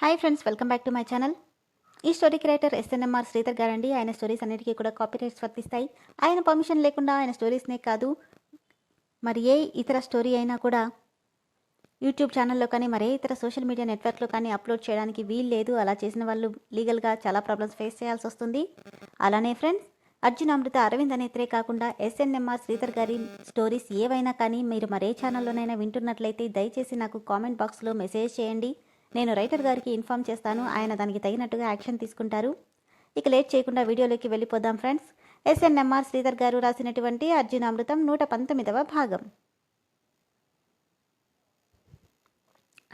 Hi friends welcome back to my channel ఈ story creator SNMR Sridhar గారండి. ఆయన stories అన్నిటికీ కూడా కాపీ రైట్స్ వర్తిస్తాయి. ఆయన పర్మిషన్ లేకుండా ఆయన స్టోరీస్నే కాదు మరి ఏ ఇతర స్టోరీ అయినా కూడా యూట్యూబ్ ఛానల్లో కానీ మరే ఇతర సోషల్ మీడియా నెట్వర్క్లో కానీ అప్లోడ్ చేయడానికి వీలు లేదు. అలా చేసిన వాళ్ళు లీగల్గా చాలా ప్రాబ్లమ్స్ ఫేస్ చేయాల్సి వస్తుంది. అలానే ఫ్రెండ్స్ అర్జున్ అమృత అరవింద్ అనేత్రే కాకుండా ఎస్ఎన్ఎంఆర్ శ్రీధర్ గారి స్టోరీస్ ఏవైనా కానీ మీరు మరే ఛానల్లోనైనా వింటున్నట్లయితే దయచేసి నాకు కామెంట్ బాక్స్లో మెసేజ్ చేయండి. నేను రైటర్ గారికి ఇన్ఫామ్ చేస్తాను. ఆయన దానికి తగినట్టుగా యాక్షన్ తీసుకుంటారు. ఇక లేట్ చేయకుండా వీడియోలోకి వెళ్ళిపోదాం ఫ్రెండ్స్. ఎస్ఎన్ఎంఆర్ శ్రీధర్ గారు రాసినటువంటి అర్జున్ అమృతం నూట పంతొమ్మిదవ భాగం.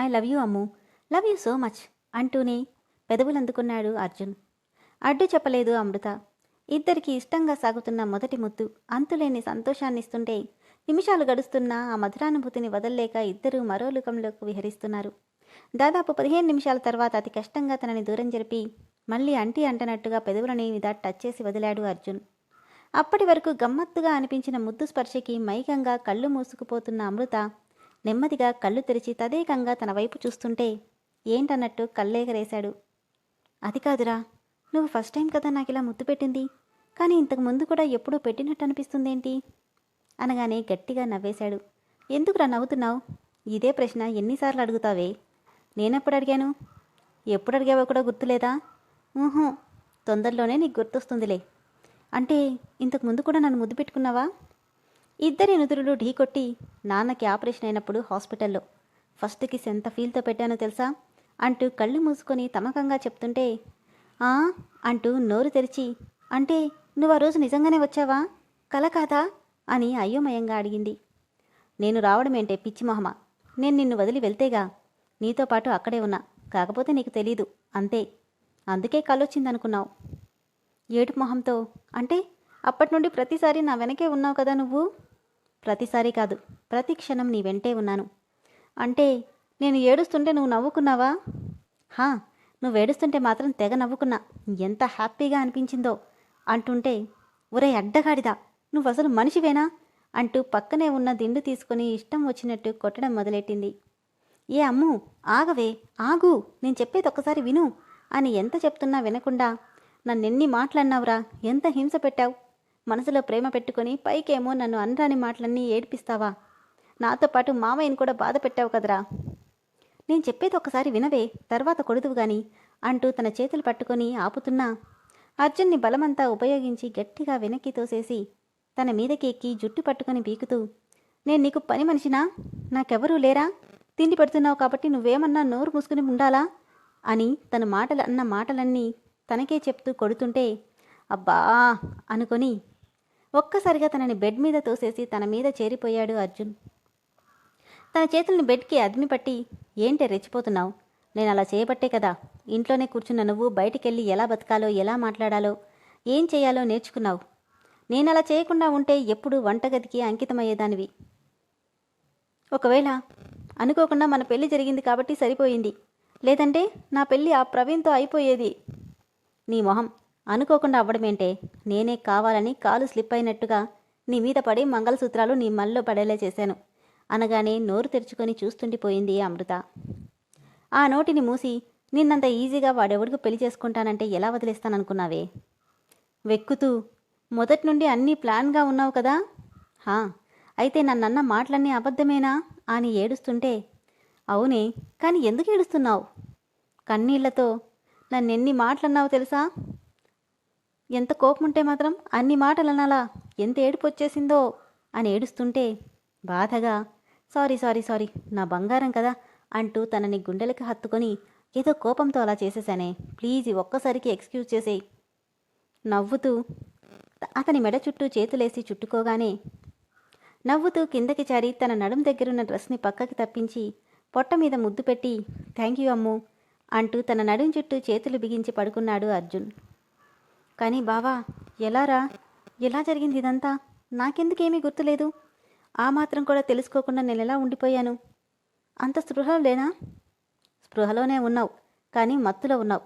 I love you Ammu. Love you so much అంటూనే పెదవులందుకున్నాడు అర్జున్. అడ్డు చెప్పలేదు అమృత. ఇద్దరికి ఇష్టంగా సాగుతున్న మొదటి ముద్దు అంతులేని సంతోషాన్ని ఇస్తుంటే నిమిషాలు గడుస్తున్నా ఆ మధురానుభూతిని వదల్లేక ఇద్దరూ మరో లుకంలోకి విహరిస్తున్నారు. దాదాపు పదిహేను నిమిషాల తర్వాత అతి కష్టంగా తనని దూరం జరిపి మళ్ళీ అంటి అంటనట్టుగా పెదవులని మీద టచ్ చేసి వదిలాడు అర్జున్. అప్పటి వరకు గమ్మత్తుగా అనిపించిన ముద్దు స్పర్శకి మైకంగా కళ్ళు మూసుకుపోతున్న అమృత నెమ్మదిగా కళ్ళు తెరిచి తదేకంగా తన వైపు చూస్తుంటే ఏంటన్నట్టు కళ్ళేగరేశాడు. అది కాదురా నువ్వు ఫస్ట్ టైం కదా నాకు ఇలా ముద్దు పెట్టింది కానీ ఇంతకు ముందు కూడా ఎప్పుడూ పెట్టినట్టు అనిపిస్తుందేంటి? అనగానే గట్టిగా నవ్వేశాడు. ఎందుకురా నవ్వుతున్నావు? ఇదే ప్రశ్న ఎన్నిసార్లు అడుగుతావే? నేనెప్పుడు అడిగాను? ఎప్పుడు అడిగావో కూడా గుర్తులేదా? ఊహూ తొందరలోనే నీకు గుర్తొస్తుందిలే. అంటే ఇంతకు ముందు కూడా నన్ను ముద్దు పెట్టుకున్నావా? ఇద్దరి నుదురులు ఢీకొట్టి నాన్నకి ఆపరేషన్ అయినప్పుడు హాస్పిటల్లో. ఫస్ట్ కిస్ ఎంత ఫీల్తో పెట్టానో తెలుసా? అంటూ కళ్ళు మూసుకొని తమకంగా చెప్తుంటే ఆ? అంటూ నోరు తెరిచి అంటే నువ్వు ఆ రోజు నిజంగానే వచ్చావా? కల కాదా? అని అయోమయంగా అడిగింది. నేను రావడమేంటే పిచ్చి మొహమ? నేను నిన్ను వదిలి వెళ్తేగా? నీతో పాటు అక్కడే ఉన్నా. కాకపోతే నీకు తెలీదు. అంతే. అందుకే కలొచ్చిందనుకున్నావు. ఏడు మొహంతో అంటే అప్పటి నుండి ప్రతిసారి నా వెనకే ఉన్నావు కదా నువ్వు? ప్రతిసారి కాదు. ప్రతి క్షణం నీ వెంటే ఉన్నాను. అంటే నేను ఏడుస్తుంటే నువ్వు నవ్వుకున్నావా? హా నువ్వు ఏడుస్తుంటే మాత్రం తెగ నవ్వుకున్నా. ఎంత హ్యాపీగా అనిపించిందో. అంటుంటే ఒరే అడ్డగాడిదా నువ్వు అసలు మనిషివేనా? అంటూ పక్కనే ఉన్న దిండు తీసుకుని ఇష్టం వచ్చినట్టు కొట్టడం మొదలెట్టింది. ఏ అమ్ము ఆగవే ఆగు నేను చెప్పేది ఒక్కసారి విను అని ఎంత చెప్తున్నా వినకుండా నన్నెన్ని మాట్లాడినావురా ఎంత హింస పెట్టావు? మనసులో ప్రేమ పెట్టుకొని పైకేమో నన్ను అనరాని మాటలన్నీ ఏడిపిస్తావా? నాతో పాటు మామయ్యని కూడా బాధ పెట్టావు కదరా. నేను చెప్పేది ఒకసారి వినవే తర్వాత కొడుదువు గాని అంటూ తన చేతులు పట్టుకొని ఆపుతున్నా. అర్జున్ని బలమంతా ఉపయోగించి గట్టిగా వెనక్కి తోసేసి తన మీదకి ఎక్కి జుట్టు పట్టుకొని పీకుతూ నేను నీకు పని మనిషినా? నాకెవరూ లేరా? తిండి పెడుతున్నావు కాబట్టి నువ్వేమన్నా నోరు మూసుకుని ఉండాలా? అని తన మాటలు అన్న మాటలన్నీ తనకే చెప్తూ కొడుతుంటే అబ్బా! అనుకొని ఒక్కసారిగా తనని బెడ్ మీద తోసేసి తన మీద చేరిపోయాడు అర్జున్. తన చేతుల్ని బెడ్కి అదిమి పట్టి ఏంటే రెచ్చిపోతున్నావు? నేను అలా చేయబట్టే కదా. ఇంట్లోనే కూర్చున్న నువ్వు బయటికెళ్ళి ఎలా బతకాలో ఎలా మాట్లాడాలో ఏం చేయాలో నేర్చుకున్నావు. నేను అలా చేయకుండా ఉంటే ఎప్పుడు వంటగదికి అంకితమయ్యేదానివి. ఒకవేళ అనుకోకుండా మన పెళ్ళి జరిగింది కాబట్టి సరిపోయింది. లేదంటే నా పెళ్ళి ఆ ప్రవీణ్తో అయిపోయేది. నీ మొహం అనుకోకుండా అవ్వడమేంటే నేనే కావాలని కాలు స్లిప్ అయినట్టుగా నీ మీద పడి మంగళసూత్రాలు నీ మల్లో పడేలా చేశాను. అనగానే నోరు తెరుచుకొని చూస్తుండిపోయింది అమృత. ఆ నోటిని మూసి నిన్నంత ఈజీగా వాడెవడికి పెళ్ళి చేసుకుంటానంటే ఎలా వదిలేస్తాననుకున్నావే? వెక్కుతూ మొదటి నుండి అన్నీ ప్లాన్గా ఉన్నావు కదా? హా అయితే నన్నన్న మాటలన్నీ అబద్ధమేనా? అని ఏడుస్తుంటే అవునే కానీ ఎందుకు ఏడుస్తున్నావు? కన్నీళ్ళతో నన్నెన్ని మాటలన్నావు తెలుసా? ఎంత కోపం ఉంటే మాత్రం అన్ని మాటలనాలా ఎంత ఏడుపు వచ్చేసిందో అని ఏడుస్తుంటే బాధగా సారీ సారీ సారీ నా బంగారం కదా అంటూ తనని గుండెలకి హత్తుకొని ఏదో కోపంతో అలా చేసేసానే ప్లీజ్ ఒక్కసారికి ఎక్స్క్యూజ్ చేసేయి. నవ్వుతూ అతని మెడ చుట్టూ చేతులేసి చుట్టుకోగానే నవ్వుతూ కిందకి చారి తన నడుం దగ్గరున్న డ్రెస్ని పక్కకి తప్పించి పొట్ట మీద ముద్దు పెట్టి థ్యాంక్ యూ అమ్ము అంటూ తన నడుం చుట్టూ చేతులు బిగించి పడుకున్నాడు అర్జున్. కానీ బావా ఎలారా? ఎలా జరిగింది ఇదంతా? నాకెందుకేమీ గుర్తులేదు. ఆ మాత్రం కూడా తెలుసుకోకుండా నేను ఎలా ఉండిపోయాను? అంత స్పృహలో లేనా? స్పృహలోనే ఉన్నావు కానీ మత్తులో ఉన్నావు.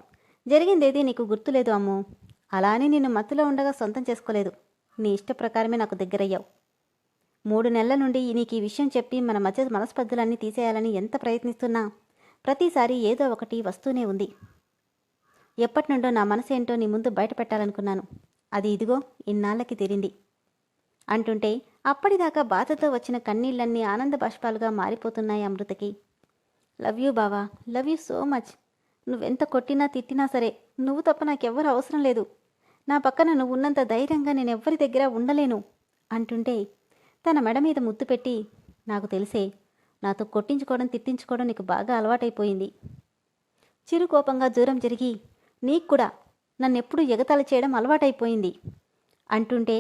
జరిగిందేది నీకు గుర్తులేదు అమ్ము. అలానే నిన్ను మత్తులో ఉండగా సొంతం చేసుకోలేదు. నీ ఇష్ట ప్రకారమే నాకు దగ్గరయ్యావు. మూడు నెలల నుండి నీకు ఈ విషయం చెప్పి మన మధ్య మనస్పర్ధలన్నీ తీసేయాలని ఎంత ప్రయత్నిస్తున్నా ప్రతిసారి ఏదో ఒకటి వస్తూనే ఉంది. ఎప్పటి నుండో నా మనసు ఏంటో నీ ముందు బయట పెట్టాలనుకున్నాను అది ఇదిగో ఇన్నాళ్ళకి తీరింది. అంటుంటే అప్పటిదాకా బాధతో వచ్చిన కన్నీళ్ళన్నీ ఆనంద బాష్పాలుగా మారిపోతున్నాయి అమృతకి. లవ్ యూ బావా లవ్ యూ సో మచ్. నువ్వెంత కొట్టినా తిట్టినా సరే నువ్వు తప్ప నాకెవ్వరు అవసరం లేదు. నా పక్కన నువ్వు ఉన్నంత ధైర్యంగా నేను ఎవ్వరి దగ్గర ఉండలేను అంటుంటే తన మెడ మీద ముద్దు పెట్టి నాకు తెలిసే నాతో కొట్టించుకోవడం తిట్టించుకోవడం నీకు బాగా అలవాటైపోయింది చిరు కోపంగా దూరం జరిగి నీకు కూడా నన్నెప్పుడు ఎగతాళి చేయడం అలవాటైపోయింది అంటుంటే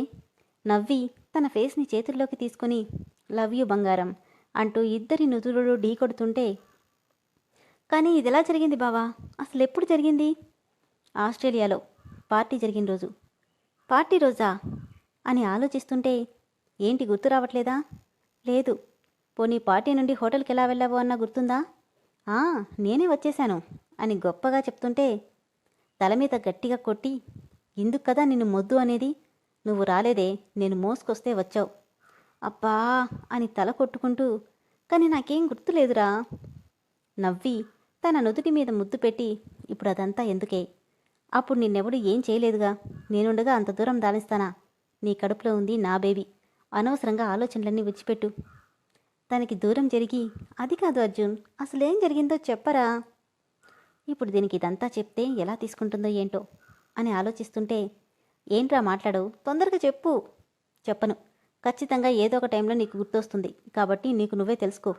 నవ్వి తన ఫేస్ని చేతుల్లోకి తీసుకొని లవ్ యూ బంగారం అంటూ ఇద్దరి నుదురులు ఢీ కొడుతుంటే కానీ ఇది ఎలా జరిగింది బావా? అసలు ఎప్పుడు జరిగింది ఆస్ట్రేలియాలో పార్టీ జరిగిన రోజు. పార్టీ రోజా? అని ఆలోచిస్తుంటే ఏంటి గుర్తు రావట్లేదా? లేదు. పోనీ పార్టీ నుండి హోటల్కి ఎలా వెళ్ళావో అన్న గుర్తుందా? ఆ నేనే వచ్చేశాను అని గొప్పగా చెప్తుంటే తల మీద గట్టిగా కొట్టి ఇందుకు కదా నిన్ను మొద్దు అనేది? నువ్వు రాలేదే నేను మోసుకొస్తే వచ్చావు. అబ్బా అని తల కొట్టుకుంటూ కానీ నాకేం గుర్తులేదురా నవ్వి తన నుదుటి మీద ముద్దు పెట్టి ఇప్పుడు అదంతా ఎందుకే? అప్పుడు నిన్నెవడు ఏం చేయలేదుగా? నేనుండగా అంత దూరం దానిస్తానా నీ కడుపులో ఉంది నా బేబీ. అనవసరంగా ఆలోచనలన్నీ విడిచిపెట్టు. తనకి దూరం జరిగి అది కాదు అర్జున్ అసలేం జరిగిందో చెప్పరా? ఇప్పుడు దీనికి ఇదంతా చెప్తే ఎలా తీసుకుంటుందో ఏంటో అని ఆలోచిస్తుంటే ఏంట్రా మాట్లాడవు తొందరగా చెప్పు. చెప్పను. ఖచ్చితంగా ఏదో ఒక టైంలో నీకు గుర్తొస్తుంది కాబట్టి నీకు నువ్వే తెలుసుకో.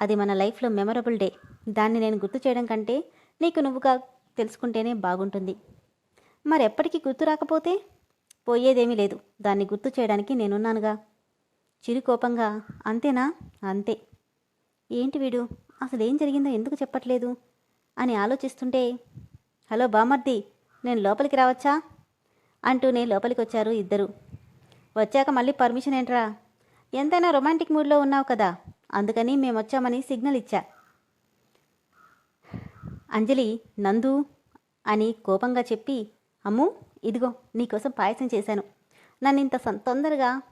అది మన లైఫ్లో మెమరబుల్ డే. దాన్ని నేను గుర్తు చేయడం కంటే నీకు నువ్వుగా తెలుసుకుంటేనే బాగుంటుంది. మరెప్పటికీ గుర్తు రాకపోతే? పోయేదేమీ లేదు. దాన్ని గుర్తు చేయడానికి నేనున్నానుగా. చిరుకోపంగా అంతేనా? అంతే. ఏంటి వీడు? అసలు ఏం జరిగిందో ఎందుకు చెప్పట్లేదు? అని ఆలోచిస్తుంటే హలో బామర్ది నేను లోపలికి రావచ్చా? అంటూనే లోపలికి వచ్చారు ఇద్దరు. వచ్చాక మళ్ళీ పర్మిషన్ ఏంట్రా? ఎంతైనా రొమాంటిక్ మూడ్లో ఉన్నావు కదా. అందుకని మేము వచ్చామని సిగ్నల్ ఇచ్చా. అంజలి నందు అని కోపంగా చెప్పి అమ్ము ఇదిగో నీకోసం పాయసం చేశాను. నన్ను ఇంత తొందరగా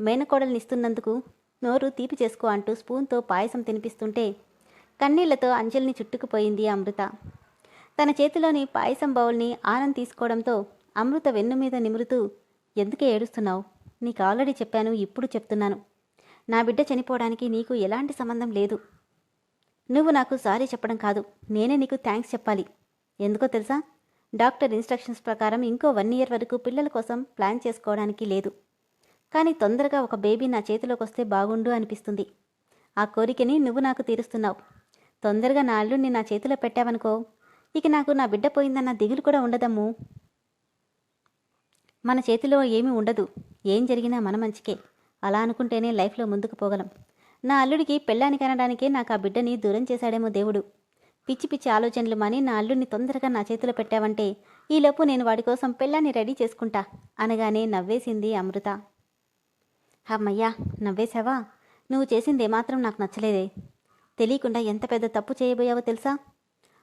మేనకోడల్ని ఇస్తున్నందుకు నోరు తీపి చేసుకో అంటూ స్పూన్తో పాయసం తినిపిస్తుంటే కన్నీళ్ళతో అంజలిని చుట్టుకుపోయింది అమృత. తన చేతిలోని పాయసం బౌల్ని ఆనంద్ తీసుకోవడంతో అమృత వెన్ను మీద నిమురుతూ ఎందుకే ఏడుస్తున్నావు? నీకు ఆల్రెడీ చెప్పాను ఇప్పుడు చెప్తున్నాను. నా బిడ్డ చనిపోవడానికి నీకు ఎలాంటి సంబంధం లేదు. నువ్వు నాకు సారీ చెప్పడం కాదు నేనే నీకు థ్యాంక్స్ చెప్పాలి. ఎందుకో తెలుసా? డాక్టర్ ఇన్స్ట్రక్షన్స్ ప్రకారం ఇంకో వన్ ఇయర్ వరకు పిల్లల కోసం ప్లాన్ చేసుకోవడానికి లేదు. కానీ తొందరగా ఒక బేబీ నా చేతిలోకి వస్తే బాగుండు అనిపిస్తుంది. ఆ కోరికని నువ్వు నాకు తీరుస్తున్నావు. తొందరగా నా అల్లుడిని నా చేతిలో పెట్టావనుకో ఇక నాకు నా బిడ్డ పోయిందన్న దిగులు కూడా ఉండదమ్ము. మన చేతిలో ఏమీ ఉండదు. ఏం జరిగినా మన మంచికే. అలా అనుకుంటేనే లైఫ్లో ముందుకు పోగలం. నా అల్లుడికి పెళ్ళాని కనడానికే నాకు ఆ బిడ్డని దూరం చేశాడేమో దేవుడు. పిచ్చి పిచ్చి ఆలోచనలు మాని నా అల్లుడిని తొందరగా నా చేతిలో పెట్టావంటే ఈలోపు నేను వాడి కోసం పెళ్ళాన్ని రెడీ చేసుకుంటా అనగానే నవ్వేసింది అమృత. అమ్మయ్యా నవ్వేశావా? నువ్వు చేసింది ఏమాత్రం నాకు నచ్చలేదే. తెలియకుండా ఎంత పెద్ద తప్పు చేయబోయావో తెలుసా?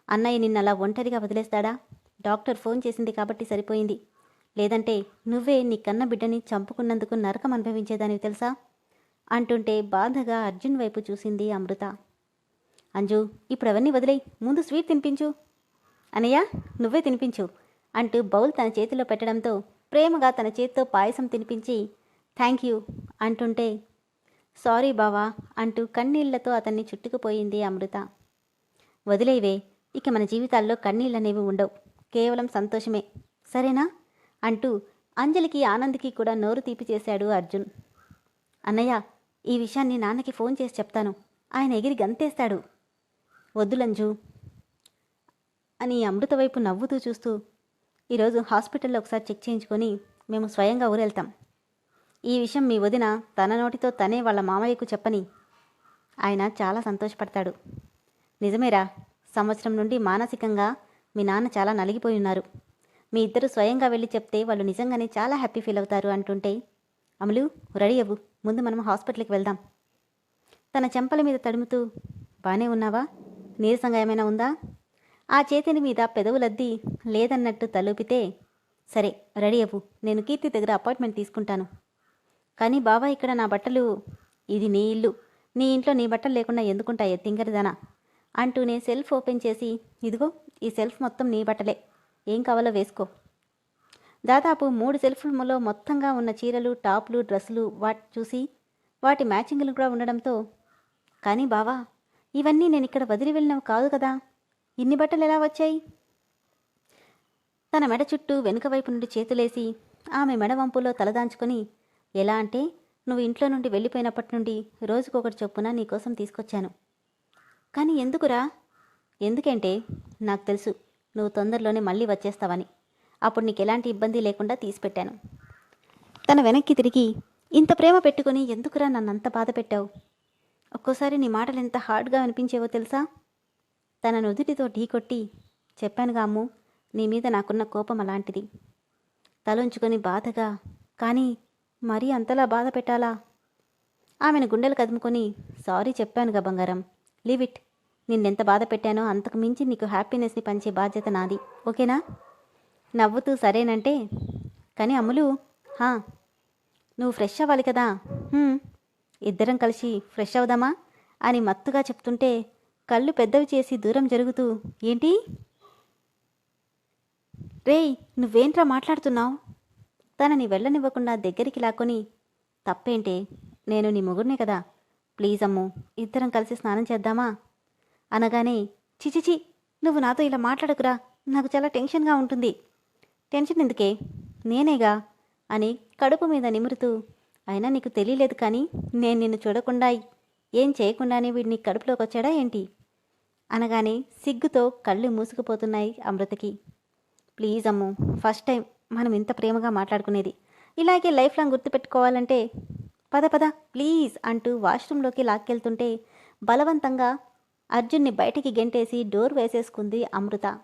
అన్నయ్య నిన్నలా ఒంటరిగా వదిలేస్తాడా? డాక్టర్ ఫోన్ చేసింది కాబట్టి సరిపోయింది. లేదంటే నువ్వే నీ కన్న బిడ్డని చంపుకున్నందుకు నరకం అనుభవించేదానివి తెలుసా? అంటుంటే బాధగా అర్జున్ వైపు చూసింది అమృత. అంజు ఇప్పుడు అవన్నీ వదిలేయి. ముందు స్వీట్ తినిపించు. అనయ్య నువ్వే తినిపించు అంటూ బౌల్ తన చేతిలో పెట్టడంతో ప్రేమగా తన చేత్తో పాయసం తినిపించి థ్యాంక్ యూ అంటుంటే సారీ బావా అంటూ కన్నీళ్ళతో అతన్ని చుట్టుకుపోయింది అమృత. వదిలేవే ఇక మన జీవితాల్లో కన్నీళ్ళనేవి ఉండవు. కేవలం సంతోషమే. సరేనా? అంటూ అంజలికి ఆనంద్కి కూడా నోరు తీపి చేశాడు అర్జున్. అన్నయ్య ఈ విషయాన్ని నాన్నకి ఫోన్ చేసి చెప్తాను. ఆయన ఎగిరి గంతేస్తాడు. వద్దులంజు అని అమృత వైపు నవ్వుతూ చూస్తూ ఈరోజు హాస్పిటల్లో ఒకసారి చెక్ చేయించుకొని మేము స్వయంగా ఊరెళ్తాం. ఈ విషయం మీ వదిన తన నోటితో తనే వాళ్ళ మామయ్యకు చెప్పని ఆయన చాలా సంతోషపడతాడు. నిజమేరా సంవత్సరం నుండి మానసికంగా మీ నాన్న చాలా నలిగిపోయి ఉన్నారు. మీ ఇద్దరు స్వయంగా వెళ్ళి చెప్తే వాళ్ళు నిజంగానే చాలా హ్యాపీ ఫీల్ అవుతారు అంటుంటే అమలు రెడీ అవ్వు ముందు మనం హాస్పిటల్కి వెళ్దాం. తన చెంపల మీద తడుముతూ బానే ఉన్నావా? నీరసంగా ఏమైనా ఉందా? ఆ చేతిని మీద పెదవులద్ది లేదన్నట్టు తలూపితే సరే రెడీ అవ్వు. నేను కీర్తి దగ్గర అపాయింట్మెంట్ తీసుకుంటాను. కానీ బాబా ఇక్కడ నా బట్టలు ఇది నీ ఇల్లు. నీ ఇంట్లో నీ బట్టలు లేకుండా ఎందుకుంటాయే? తింగరిదానా? అంటూనే సెల్ఫ్ ఓపెన్ చేసి ఇదిగో ఈ సెల్ఫ్ మొత్తం నీ బట్టలే. ఏం కావాలో వేసుకో. దాదాపు మూడు సెల్ఫ్లలో మొత్తంగా ఉన్న చీరలు టాప్లు డ్రెస్సులు వాటి చూసి వాటి మ్యాచింగ్లు కూడా ఉండడంతో కానీ బావా ఇవన్నీ నేను ఇక్కడ వదిలి వెళ్ళినవి కాదు కదా. ఇన్ని బట్టలు ఎలా వచ్చాయి? తన మెడ చుట్టూ వెనుక వైపు నుండి చేతులేసి ఆమె మెడ వంపులో తలదాంచుకొని ఎలా అంటే నువ్వు ఇంట్లో నుండి వెళ్ళిపోయినప్పటి నుండి రోజుకొకటి చొప్పున నీకోసం తీసుకొచ్చాను. కానీ ఎందుకురా? ఎందుకంటే నాకు తెలుసు నువ్వు తొందరలోనే మళ్ళీ వచ్చేస్తావని. అప్పుడు నీకు ఎలాంటి ఇబ్బంది లేకుండా తీసిపెట్టాను. తన వెనక్కి తిరిగి ఇంత ప్రేమ పెట్టుకుని ఎందుకురా నన్నంత బాధ పెట్టావు? ఒక్కోసారి నీ మాటలు ఎంత హార్డ్గా అనిపించేవో తెలుసా? తన నుదుటితో ఢీకొట్టి చెప్పానుగా అమ్ము నీ మీద నాకున్న కోపం అలాంటిది. తలుంచుకొని బాధగా కానీ మరీ అంతలా బాధ పెట్టాలా? ఆమెను గుండెలు కదుముకొని సారీ చెప్పానుగా బంగారం లీవ్ ఇట్. నిన్నెంత బాధ పెట్టానో అంతకు మించి నీకు హ్యాపీనెస్ని పంచే బాధ్యత నాది. ఓకేనా? నవ్వుతూ సరేనంటే. కానీ అమ్ములు హా నువ్వు ఫ్రెష్ అవ్వాలి కదా. ఇద్దరం కలిసి ఫ్రెష్ అవుదామా? అని మత్తుగా చెప్తుంటే కళ్ళు పెద్దవి చేసి దూరం జరుగుతూ ఏంటి? రేయ్ నువ్వేంట్రా మాట్లాడుతున్నావు? తనని వెళ్ళనివ్వకుండా దగ్గరికి లాక్కొని తప్పేంటే నేను నీ మొగుడినే కదా. ప్లీజ్ అమ్ము ఇద్దరం కలిసి స్నానం చేద్దామా? అనగానే చిచిచి నువ్వు నాతో ఇలా మాట్లాడకురా. నాకు చాలా టెన్షన్గా ఉంటుంది. టెన్షన్ ఎందుకే? నేనేగా? అని కడుపు మీద నిమురుతూ అయినా నీకు తెలియలేదు కానీ నేను నిన్ను చూడకుండా ఏం చేయకుండానే వీడిని కడుపులోకి వచ్చాడా ఏంటి? అనగానే సిగ్గుతో కళ్ళు మూసుకుపోతున్నాయి అమృతకి. ప్లీజ్ అమ్ము ఫస్ట్ టైం మనం ఇంత ప్రేమగా మాట్లాడుకునేది. ఇలాగే లైఫ్ లాంగ్ గుర్తుపెట్టుకోవాలంటే పద పద ప్లీజ్ అంటూ వాష్రూంలోకి లాక్కెళ్తుంటే బలవంతంగా అర్జున్ని బయటికి గెంటేసి డోర్ వేసేసుకుంది అమృత.